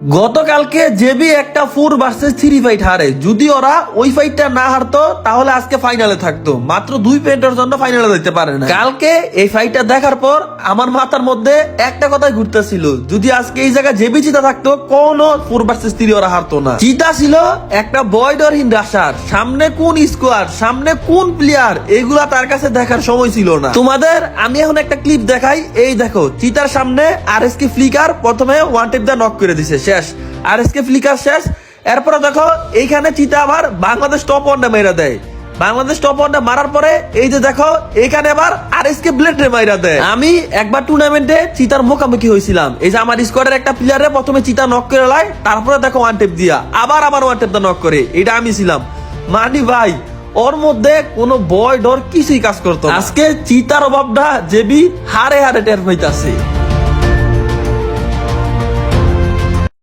গতকালকে জেবি একটা four versus three fight হারে। যদি ওরা ওই ফাইটটা না হারতো, তাহলে আজকে ফাইনালে থাকতো। মাত্র দুই পয়েন্টের জন্য ফাইনালে যেতে পারে না কালকে এই ফাইটটা দেখার পর আমার মাথার মধ্যে একটা কথাই ঘুরতেছিল, যদি আজকে এই জায়গায় জেবি চিতা থাকতো, কোনো ফোর ভার্সেস থ্রি ওরা হারতো না। চিতা ছিল একটা বয়ডরহীন রাশার সামনে কোন স্কোয়ার সামনে কোন প্লেয়ার এগুলা তার কাছে দেখার সময় ছিল না। তোমাদের, আমি এখন একটা ক্লিপ দেখাই, এই দেখো চিতার সামনে আর এস কে ফ্লিকার প্রথমে ওয়ান টেপ দা নক করে দিছে। শেষ। আর এস কে ফ্লিকার শেষ। এরপরে দেখো, এইখানে চিতা আবার বাংলাদেশ টপ ওয়ানটা মেরা দেয়। বাংলাদেশ টপ ওয়ানটা মারার পরে, এই যে দেখো, এইখানে আবার আর এস কে ব্লেড মাইরা দেয়। আমি একবার টুর্নামেন্টে চিতার মুখামুখি হয়েছিলাম। এই যে আমার স্কোয়াডের একটা প্লেয়ারে প্রথমে চিতা নক করে লাই তারপরে দেখো ওয়ান টেপ দিয়া। আবার আবার ওয়ান টেপ দা নক করে। এটা আমি ছিলাম। মানি ভাই, ওর মধ্যে কোনো বয় ডর কিছুই কাজ করতো আজকে চিতার অভাবটা জেবি হারে হারে টের পাইতাছে।